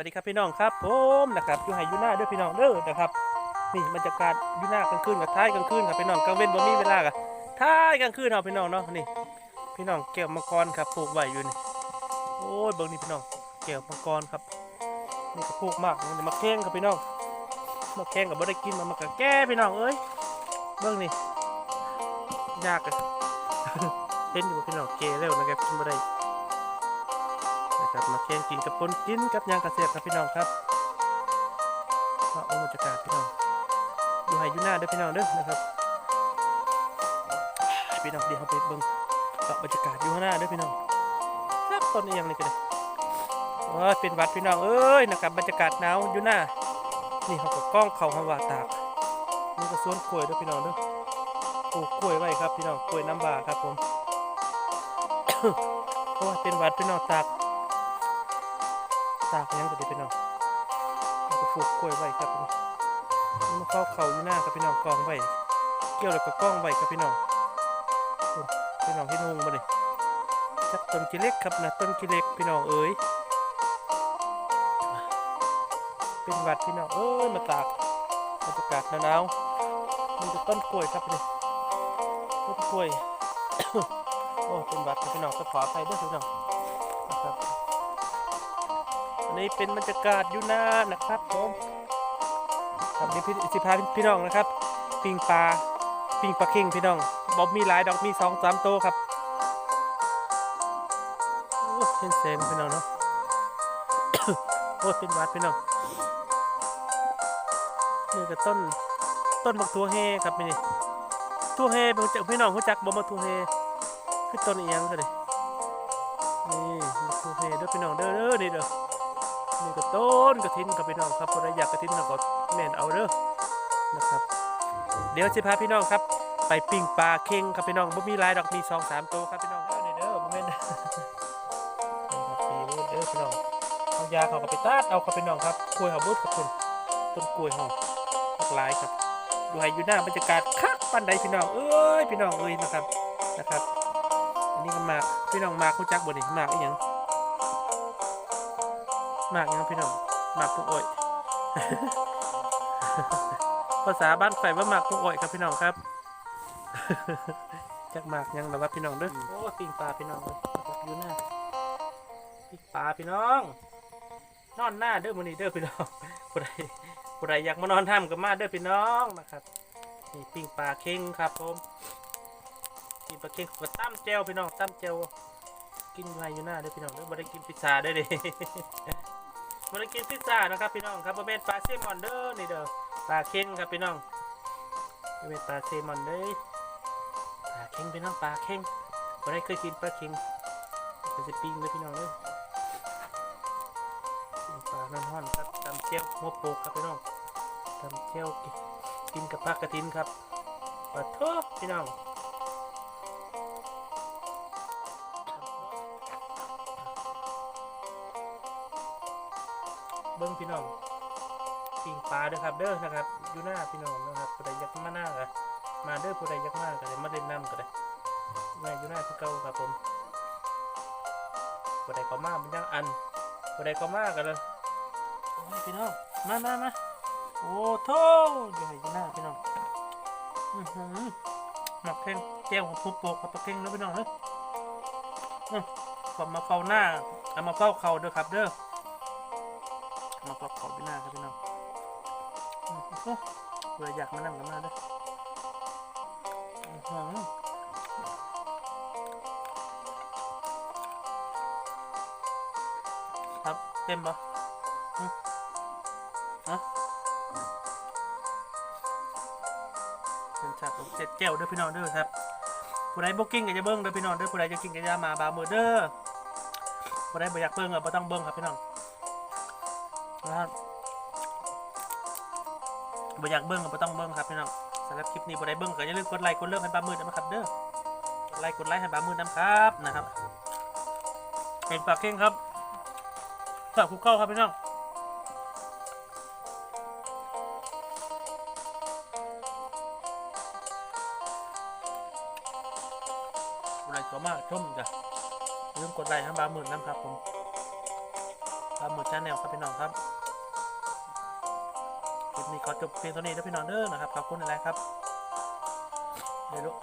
วัสดีครับพี่น้องครับผมนะครับอยู่ไห้อยู่หน้าเด้วยพี่น้องเด้อนะครับนี่บรรยากาศอยู่หน้ากลางคืนกับท้ายกลางคืนครับพี่น้องกลางเว้นบ่มีเวลากับท้ายกลางคืนเอาพี่น้องเนาะนี่ พี่น้องแก้วมังกรครับปลูกไว้อยู่นี่โอ้ยเบิ่งนี่พี่น้องแก้วมังกรครับนี่ก็ปลูกมากมันจะมาแข้งครับพี่น้องมาแข้งกับบ่ได้กินมันมากะแก้พี่น้องเอ้ยเบิ่งนี่ยากอะเห็นอยู่พี่น้องเกแล้วนะครับกินบ่ได้ นะครับมาแข่งกินกับปนกินกับยางกระเสียบครับพี่น้องครับว่าโอ้บรรยากาศพี่น้องอยู่ไห้อยู่หน้าเด้อพี่น้องเด้อนะครับพี่น้องเดี๋ยวเราไปเบิ่งกับบรรยากาศอยู่ข้างหน้าเด้อพี่น้องครับต้นนี้ยังนี่ก็ได้โอ้ยเป็นวัดพี่น้องเอ้ยนะครับบรรยากาศหนาวอยู่หน้านี่เขาก็กล้องเขาเขาว่าตากนี่ก็สวนกล้วยเด้อพี่น้องเด้อปลูกกล้วยไว้ครับพี่น้องกล้วยน้ำบาครับผมโอ้ยเป็นวัดพี่น้องตาก ตากยังก็ดีพี่น้องแล้วก็ปลูกกล้วยไว้ครับพี่น้องมันเข้าเขาอยู่หน้าครับพี่น้องกองไว้เกี่ยวแล้วก็กล้องไว้ครับพี่น้องพี่น้องเห็นหงบ่นี่จักต้นกิเล็กครับนะต้นกิเล็กพี่น้องเอ๋ยเป็นวัดพี่น้องเอ้ยมาตากบรรยากาศหนาวๆมีแต่ต้นกล้วยครับนี่ต้นกล้วยโอ้เป็นวัดครับพี่น้องก็ขออภัยด้วยพี่น้องนะครับ นนี้เป็นบรรยากาศอยู่หน้านะครับผมครับนี่พี่สิพาพี่น้องนะครับ ปิงปลาปิงปลาเข่งพี่น้องบอบมีหลายดอกมีสองสามโตวครับโอ้เห็นแสงพี่น้องเนาะโอ้เป็นวัดพี่น้องนี่ก็ต้นต้นบักทัวเฮครับนี่ทัวเฮเป็นจากพี่น้องรู้จักบ่มาทัวเฮคือต้นเอียงก็เลยนี่บักทัวเฮเด้อพี่น้องเด้อเด้อนี่เด้อ นี่ก็ต้นกระถินกับพี่น้องครับคนอยากกระถินก็แม่นเอาเด้อนะครับ เดี๋ยวจะพาพี่น้องครับ ไปปิ้งปลาเค็งครับพี่น้องบ่มีหลายดอกมีสองสามตัวครับพี่น้องเอานี่เด้อบ่แม่นต์ปีเด้อพี่น้องเอายาเขาก็ไปตัดเอาครับพี่น้องครับกล้วยหอมบุดครับคุณต้นกล้วยหอมหลากหลายครับดูให้อยู่หน้าบรรยากาศคักปันใดพี่น้องเอ้ยพี่น้องเอ้ยนะครับนะครับ อันนี้ก็มากพี่น้องมากเขาจักบ่นี่มากอีหยัง มากยังพี่น้องหมากตุ้งอ้อยภาษาบ้านไฟว่าหมากตุ้งอ้อยครับพี่น้องครับจากหมากยังหรอว่าพี่น้องเด้อโอ้ปิ้งปลาพี่น้องเลยอยู่หน้าปิ้งปลาพี่น้อง นอนหน้าเด้อมื้อนี้เด้อพี่น้องผู้ใดผู้ใดอยากมานอนท่ามก็มาเด้อพี่น้องนะครับนี่ปิ้งปลาเค็งครับผมปิ้งปลาเค็งกับตั้มแจวพี่น้องตั้มแจวกินอยู่ไห้อยู่หน้าเด้อพี่น้องเด้อบ่ได้กินพิซซ่าเด้เด้ มาได้กินพิซซ่านะครับพี่น้องครับบ่เป็นปลาเซลมอนเด้อนี่เด้อปลาเค็งครับพี่น้องบ่เป็นปลาเซลมอนเด้อปลาเค็งพี่น้องปลาเค็งบ่ได้เคยกินปลาเค็งก็จะปิ้งเลยพี่น้องเด้อปลาน้ำห้อนครับตำเจียวหัวโปกครับพี่น้องตำเจียวกินกับผักกระถินครับปลาทูพี่น้อง เบิ้งพี่น้องปิงปลาเด้อครับเด้อนะครับอยู่หน้าพี่น้องนะครับผู้ใดยากมาหน้าก็มาเด้อผู้ใดยากมาก็ได้มาเล่นน้ำก็ได้แม่อยู่หน้าที่เก่าครับผมผู้ใดก็มาเป็นยังอันผู้ใดก็มากันเลยโอ้ยพี่น้องมามามาโอ้โถอยู่ให้อยู่หน้าพี่น้องอือหือหมักเข่งแก้วของผู้โปกกับปลาเข่งเด้อพี่น้องเด้ออือผมมาเฝ้าหน้าเอามาเฝ้าเขาเด้อครับเด้อ มาปรับขอบพี่หน้าครับพี่น้องอืมโอ้เผื่ออยากมานั่งกันมาด้วยครับเต็มปะอืมฮะเป็นฉากของเจ็ดแก้วเด้อพี่น้องเด้อครับผู้ใดบุ๊กิ้งก็จะเบิ้งเด้อพี่น้องเด้อผู้ใดจะกินก็จะมาบามือเด้อผู้ใดบ่อยากเบิ้งก็บ่ต้องเบิ้งครับพี่น้อง นะครับบ่อยากเบิ้งก็บ่ต้องเบิ้งครับพี่น้องสำหรับคลิปนี้บ่ได้เบิ้งก็อย่าลืมกดไลค์กดเลิฟให้ปลามืดนะครับเด้อกดไลค์กดไลค์ให้ปลามืดนะครับนะครับเป็นปลาเข่งครับฝากคุกเข้าครับพี่น้องอะไรก็มากชมจ้ะอย่าลืมกดไลค์ให้ปลามืดนะครับผม ครับหมดชาแนลครับพี่น้องครับคลิปนี้ขอจบเพียงเท่านี้นะพี่น้องเด้อนะครับขอบคุณอะไรครับเดี๋ยวลูก